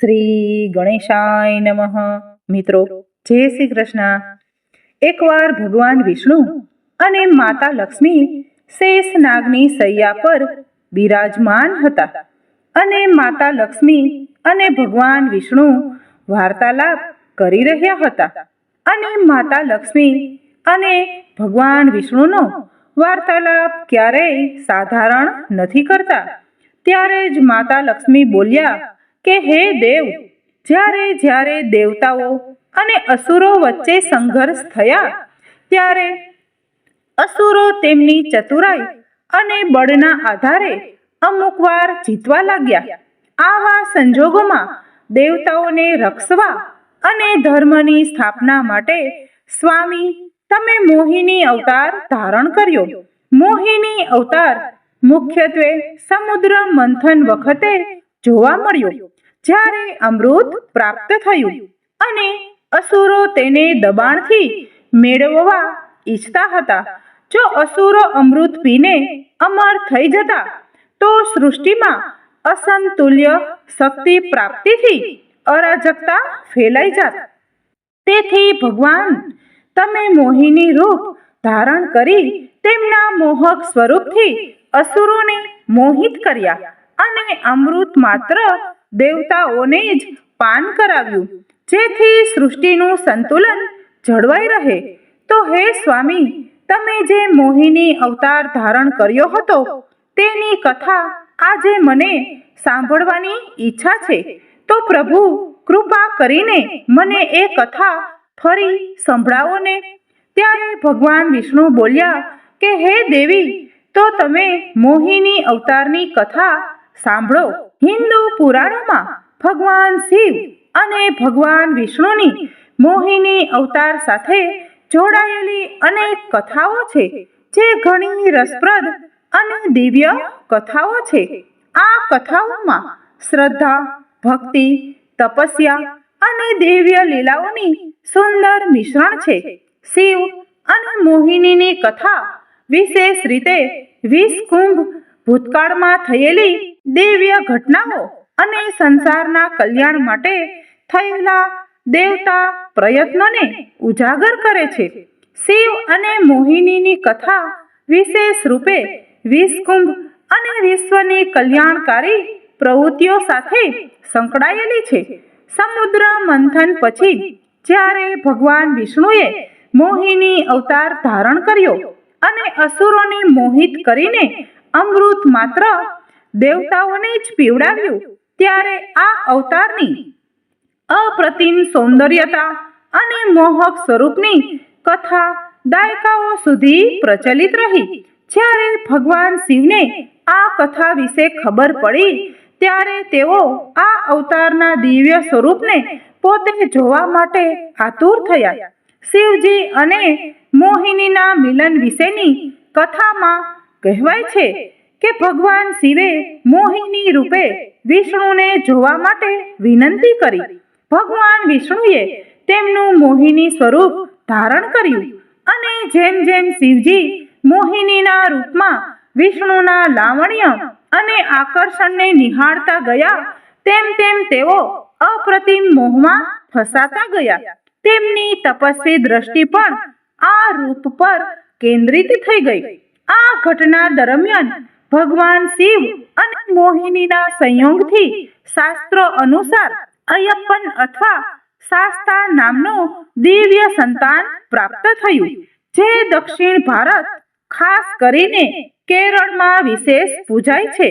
શ્રી ગણેશાય નમઃ મિત્રો જય શ્રી કૃષ્ણ એકવાર ભગવાન વિષ્ણુ અને માતા લક્ષ્મી શેષ નાગની સૈયા પર બિરાજમાન હતા અને માતા લક્ષ્મી અને ભગવાન વિષ્ણુ વાર્તાલાપ કરી રહ્યા હતા અને માતા લક્ષ્મી અને ભગવાન વિષ્ણુનો વાર્તાલાપ ક્યારેય સાધારણ નથી કરતા. ત્યારે જ માતા લક્ષ્મી બોલ્યા કે હે દેવ, જ્યારે જ્યારે દેવતાઓ અને અસુરો વચ્ચે સંઘર્ષ થયા, ત્યારે અસુરો તેમની ચતુરાઈ અને બળના આધારે અમુક વાર જીતવા લાગ્યા. આવા સંજોગોમાં દેવતાઓને રક્ષવા અને ધર્મની સ્થાપના માટે, સ્વામી, તમે મોહિની અવતાર ધારણ કર્યો. મોહિની અવતાર મુખ્યત્વે સમુદ્ર મંથન વખતે જોવા મળ્યો. જ્યારે અમૃત પ્રાપ્ત થયું અને અસુરો તેને દબાણથી મેળવવા ઈચ્છતા હતા. જો અસુરો અમૃત પીને અમર થઈ જતા, તો સૃષ્ટિમાં અસંતુલ્ય શક્તિ પ્રાપ્તિથી અરાજકતા ફેલાઈ જાત. તેથી ભગવાન, તમે મોહિની રૂપ ધારણ કરી તેમના મોહક સ્વરૂપથી અસુરોને મોહિત કર્યા. અને અમૃત માત્ર દેવતાઓને જ પાન કરાવ્યું. જેથી સૃષ્ટિનું સંતુલન જળવાઈ રહે. તો હે સ્વામી, તમે જે મોહિની અવતાર ધારણ કર્યો હતો, તેની કથા આજે મને સાંભળવાની ઈચ્છા છે. તો પ્રભુ, કૃપા કરીને મને એ કથા ફરી સંભળાવો ને ત્યારે ભગવાન વિષ્ણુ બોલ્યા કે, હે દેવી, તો તમે મોહિની અવતારની કથા સાંભળો, હિન્દુ પુરાણોમાં ભગવાન શિવ અને ભગવાન વિષ્ણુની મોહિની અવતાર સાથે જોડાયેલી અનેક કથાઓ છે, જે ઘણી રસપ્રદ અને દિવ્ય કથાઓ છે. આ કથાઓમાં શ્રદ્ધા, ભક્તિ, તપસ્યા અને દિવ્ય લીલાઓની સુંદર મિશ્રણ છે. શિવ અને મોહિનીની કથા વિશેષ રીતે વીસ કુંભ ભૂતકાળમાં થયેલી દિવ્ય ઘટનાઓ અને સંસારના કલ્યાણ માટે થયેલા દેવતા પ્રયત્નોને ઉજાગર કરે છે. શિવ અને મોહિનીની કથા વિશેષ રૂપે વિષકુંભ અને વિશ્વની કલ્યાણકારી પ્રવૃત્તિઓ સાથે સંકળાયેલી છે. સમુદ્ર મંથન પછી જ્યારે ભગવાન વિષ્ણુએ મોહિની અવતાર ધારણ કર્યો અને અસુરોને મોહિત કરીને અમૃત માત્ર દેવતાઓને જ પીવડાવ્યું ત્યારે આ અવતારની અપ્રતિમ સૌંદર્યતા અને મોહક સ્વરૂપની કથા દાયકાઓ સુધી પ્રચલિત રહી. જ્યારે ભગવાન શિવને આ કથા વિશે ખબર પડી, ત્યારે તેઓ આ અવતારના દિવ્ય સ્વરૂપને પોતે જોવા માટે આતુર થયા. શિવજી અને મોહિનીના મિલન વિશેની કથામાં કહેવાય છે કે ભગવાન શિવે મોહિની રૂપે વિષ્ણુને જોવા માટે વિનંતી કરી. ભગવાન વિષ્ણુએ તેમનું મોહિની સ્વરૂપ ધારણ કર્યું અને જેમ જેમ શિવજી મોહિનીના રૂપમાં વિષ્ણુના લાવણ્ય અને આકર્ષણને નિહાળતા ગયા, તેમ તેમ તેઓ અપ્રતિમ મોહમાં ફસાતા ગયા. તેમની તપસ્વી દ્રષ્ટિ પણ આ રૂપ પર કેન્દ્રિત થઈ ગઈ. આ ઘટના દરમિયાન ભગવાન શિવ અને મોહિનીના સંયોગથી શાસ્ત્રો અનુસાર અયપ્પન અથવા શાસ્તા નામનો દિવ્ય સંતાન પ્રાપ્ત થયું, જે દક્ષિણ ભારત, ખાસ કરીને કેરળમાં વિશેષ પૂજાય છે.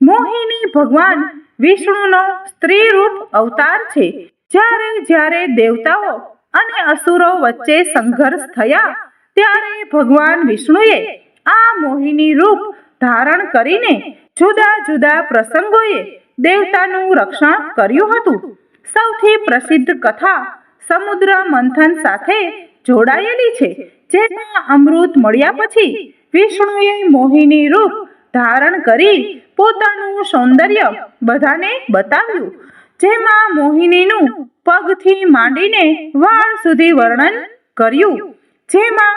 મોહિની ભગવાન વિષ્ણુનો સ્ત્રી રૂપ અવતાર છે. જ્યારે જ્યારે દેવતાઓ અને અસુરો વચ્ચે સંઘર્ષ થયા, ત્યારે ભગવાન વિષ્ણુએ આ મોહિની રૂપ ધારણ કરીને જુદા જુદા પ્રસંગોએ દેવતાનું રક્ષણ કર્યું હતું. સૌથી પ્રસિદ્ધ કથા સમુદ્ર મંથન સાથે જોડાયેલી છે, જેમાં અમૃત મળ્યા પછી વિષ્ણુએ મોહિની રૂપ ધારણ કરી પોતાનું સૌંદર્ય બધાને બતાવ્યું, જેમાં મોહિનીનું પગથી માંડીને વાળ સુધી વર્ણન કર્યું, જેમાં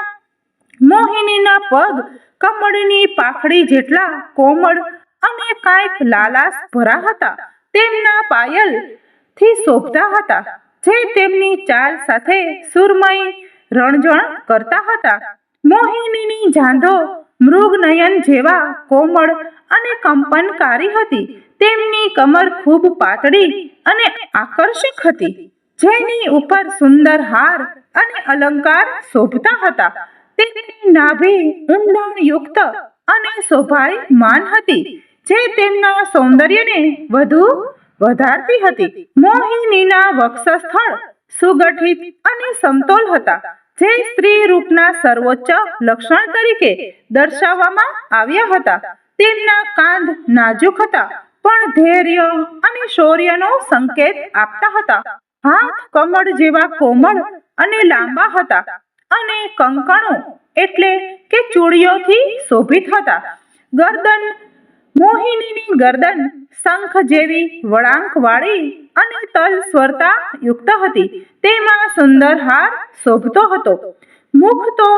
મોહિનીના પગ કમળની પાખડી જેટલા કોમળ અને કાંઈક લાલાસ ભરા હતા, તેમના પાયલથી શોભતા હતા, જે તેમની ચાલ સાથે સુરમય રણજણ કરતા હતા. મોહિનીની જાંધો મૃગનયન જેવા કોમળ અને કંપનકારી હતી. તેમની કમર ખૂબ પાતળી અને આકર્ષક હતી, જેની ઉપર સુંદર હાર અને અલંકાર શોભતા હતા. તેમની નાભી ઊંડાણયુક્ત અને શોભાયમાન હતી, જે તેમના સૌંદર્યને વધુ વધારતી હતી. મોહિનીના વક્ષસ્થળ સુગઠિત અને સમતોલ હતા, જે સ્ત્રી રૂપના સર્વોચ્ચ લક્ષણ તરીકે દર્શાવવામાં આવ્યા હતા. તેમના કાંધ નાજુક હતા, પણ ધૈર્ય અને શૌર્યનો સંકેત આપતા હતા. હાથ કમળ જેવા કોમળ અને લાંબા હતા. અને કંકણો એટલે કે ચૂડીઓથી શોભિત હતા. ગરદન, મોહિનીની ગરદન, શંખ જેવી વળાંકવાળી અને તલ સ્વરતા યુક્ત હતી. તેમાં સુંદર હાર શોભતો હતો. મુખ તો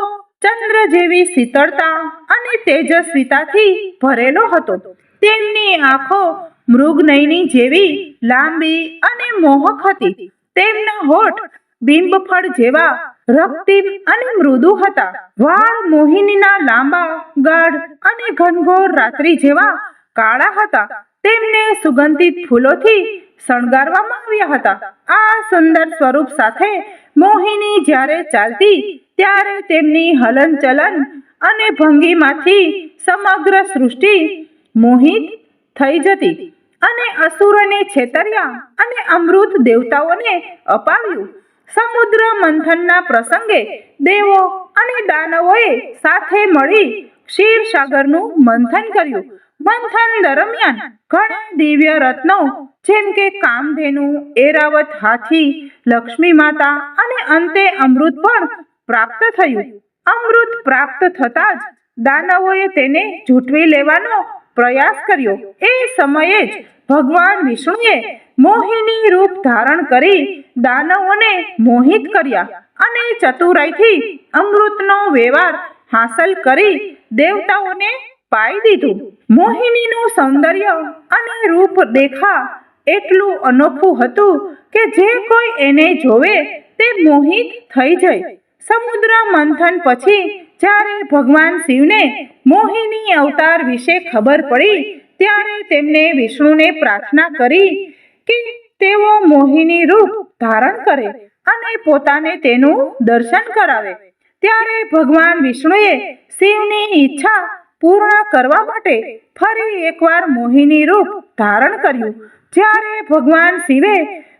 ચંદ્ર જેવી શીતળતા અને તેજસ્વીતાથી ભરેલો હતો. તેમની આંખો મૃગનયની જેવી લાંબી અને મોહક હતી. તેમના હોઠ બિંબફળ જેવા રક્તિમ અને મૃદુ હતા. વાળ મોહિનીના લાંબા, ગાઢ અને ઘનઘોર રાત્રિ જેવા કાળા હતા. તેમને સુગંધિત ફૂલોથી શણગારવામાં આવ્યા હતા. આ સુંદર સ્વરૂપ સાથે મોહિની જ્યારે ચાલતી, ત્યારે તેમની હલનચલન અને ભંગીમાંથી સમગ્ર સૃષ્ટિ મોહિત થઈ જતી અને અસુરોને છેતર્યા અને અમૃત દેવતાઓને અપાવ્યું. સમુદ્ર મંથનના પ્રસંગે દેવો અને દાનવોએ સાથે મળી ક્ષીરસાગરનું મંથન કર્યું. મંથન દરમિયાન ઘણા દિવ્ય રત્નો, જેમ કે કામધેનુ, એરાવત હાથી, લક્ષ્મી માતા અને અંતે અમૃત પણ પ્રાપ્ત થયું. અમૃત પ્રાપ્ત થતાં જ દાનવોએ તેને જૂટવી લેવાનો પ્રયાસ કર્યો. એ સમયે જ ભગવાન વિષ્ણુએ મોહિની રૂપ ધારણ કરી દાનવોને મોહિત કર્યા અને ચતુરાઈથી અમૃતનો વ્યવહાર હાંસલ કરી દેવતાઓને પાઈ દીધું. મોહિનીનું સૌંદર્ય અને રૂપ દેખા એટલું અનોખું હતું કે જે કોઈ એને જોવે તે મોહિત થઈ જાય. સમુદ્ર મંથન પછી જ્યારે ભગવાન શિવને મોહિની અવતાર વિશે ખબર પડી, ત્યારે તેમને વિષ્ણુને પ્રાર્થના કરી કે તેઓ મોહિની રૂપ ધારણ કરે અને પોતાને તેનું દર્શન કરાવે. ત્યારે ભગવાન વિષ્ણુએ શિવની ઈચ્છા પૂર્ણ કરવા માટે ફરી એકવાર મોહિની રૂપ ધારણ કર્યું. જ્યારે ભગવાન શિવે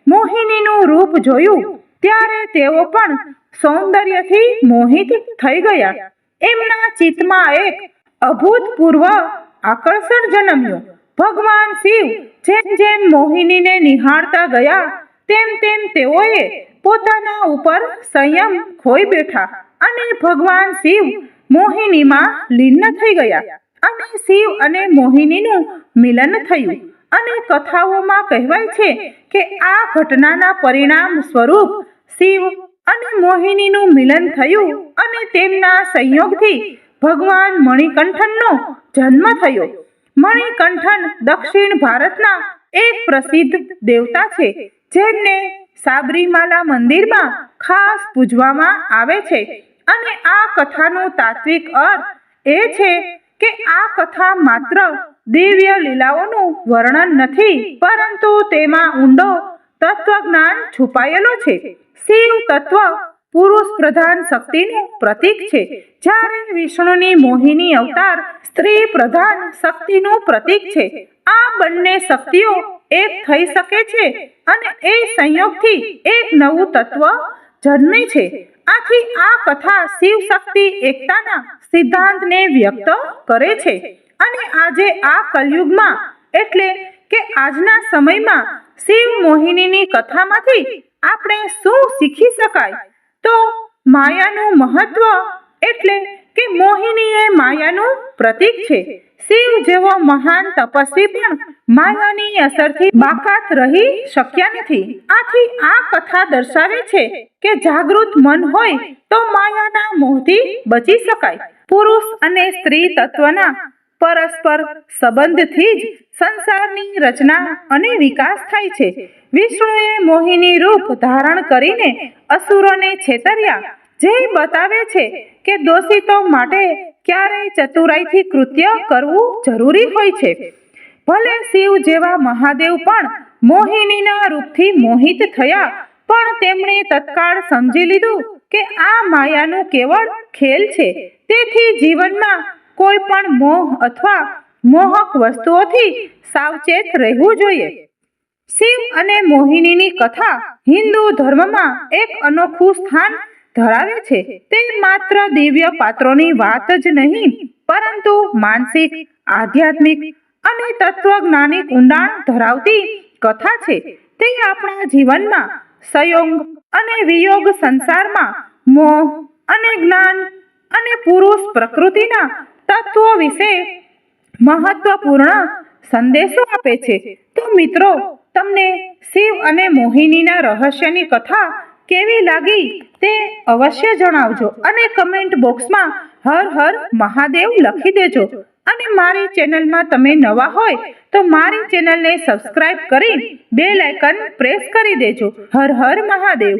મોહિનીનું રૂપ જોયું, ત્યારે તેઓ પણ સૌંદર્યથી મોહિત થઈ ગયા. એમના ચિત્તમાં એક અભૂતપૂર્વ આકર્ષણ જન્મ્યું. ભગવાન શિવ જેમ જેમ મોહિનીને નિહાળતા ગયા, તેમ તેમ તેઓએ પોતાના ઉપર સંયમ ખોઈ બેઠા અને ભગવાન શિવ મોહિનીમાં લીન થઈ ગયા. અને શિવ અને મોહિનીનું મિલન થયું. અને કથાઓમાં કહેવાય છે કે આ ઘટનાના પરિણામ સ્વરૂપ શિવ અને મોહિનીનું મિલન થયું અને તેમના સંયોગથી ભગવાન મણિકંઠનનો જન્મ થયો. મણિકંઠન દક્ષિણ ભારતના એક પ્રસિદ્ધ દેવતા છે, જેમને સાબરીમાલા મંદિરમાં ખાસ પૂજવામાં આવે છે. અને આ કથાનો તાત્વિક અર્થ એ છે કે આ કથા માત્ર દિવ્ય લીલાઓનું વર્ણન નથી, પરંતુ તેમાં ઊંડો તત્વજ્ઞાન છુપાયેલો છે. શિવ તત્વ પુરુષ પ્રધાન શક્તિનું પ્રતીક છે. જ્યારે વિષ્ણુની મોહિની અવતાર સ્ત્રી પ્રધાન શક્તિનું પ્રતીક છે. આ બંને શક્તિઓ એક થઈ શકે છે અને એ સંયોગથી એક નવું તત્વ જન્મે છે. આથી આ કથા શિવ શક્તિ એકતાના સિદ્ધાંતને વ્યક્ત કરે છે. અને આજે આ કલયુગમાં એટલે કે આજના સમયમાં શિવ મોહિનીની કથામાંથી આપણે શું શીખી શકાય? તો માયાનું મહત્વ એટલે કે મોહિની એ માયાનું પ્રતીક છે. શિવ જેવો મહાન તપસ્વી પણ માયાની અસરથી બાકાત રહી શક્યા નથી. આથી આ કથા દર્શાવે છે કે જાગૃત મન હોય તો માયાના મોહથી બચી શકાય. પુરુષ અને સ્ત્રી તત્વના પરસ્પર સંબંધથી જ સંસારની રચના અને વિકાસ થાય છે. વિષ્ણુએ મોહિની રૂપ ધારણ કરીને અસુરોને છેતર્યા, જે બતાવે છે કે દોષિતો માટે ક્યારેય ચતુરાઈથી કૃત્ય કરવું જરૂરી હોય છે. ભલે શિવ જેવા મહાદેવ પણ મોહિનીના રૂપથી મોહિત થયા, પણ તેમણે તત્કાળ સમજી લીધું કે આ માયાનું કેવળ ખેલ છે. તેથી જીવનમાં કોઈ પણ મોહ અથવા મોહક વસ્તુઓથી સાવચેત રહેવું જોઈએ. શિવ અને મોહિનીની કથા હિન્દુ ધર્મમાં એક અનોખું સ્થાન ધરાવે છે. તે માત્ર દિવ્ય પાત્રોની વાત જ નહીં, પરંતુ માનસિક, આધ્યાત્મિક અને તત્વજ્ઞાનિક ઊંડાણ ધરાવતી કથા છે. તે આપણા જીવનમાં સંયોગ અને વિયોગ સંસારમાં મોહ અને જ્ઞાન અને પુરુષ પ્રકૃતિના તત્વો વિશે મહત્વપૂર્ણ સંદેશો આપે છે. તો મિત્રો, તમને શિવ અને મોહિનીના રહસ્યની કથા કેવી લાગી તે અવશ્ય જણાવજો અને કમેન્ટ બોક્સમાં હર હર મહાદેવ લખી દેજો. અને મારી ચેનલમાં તમે નવા હોય તો મારી ચેનલને સબસ્ક્રાઇબ કરી બેલ આઇકન પ્રેસ કરી દેજો. હર હર મહાદેવ.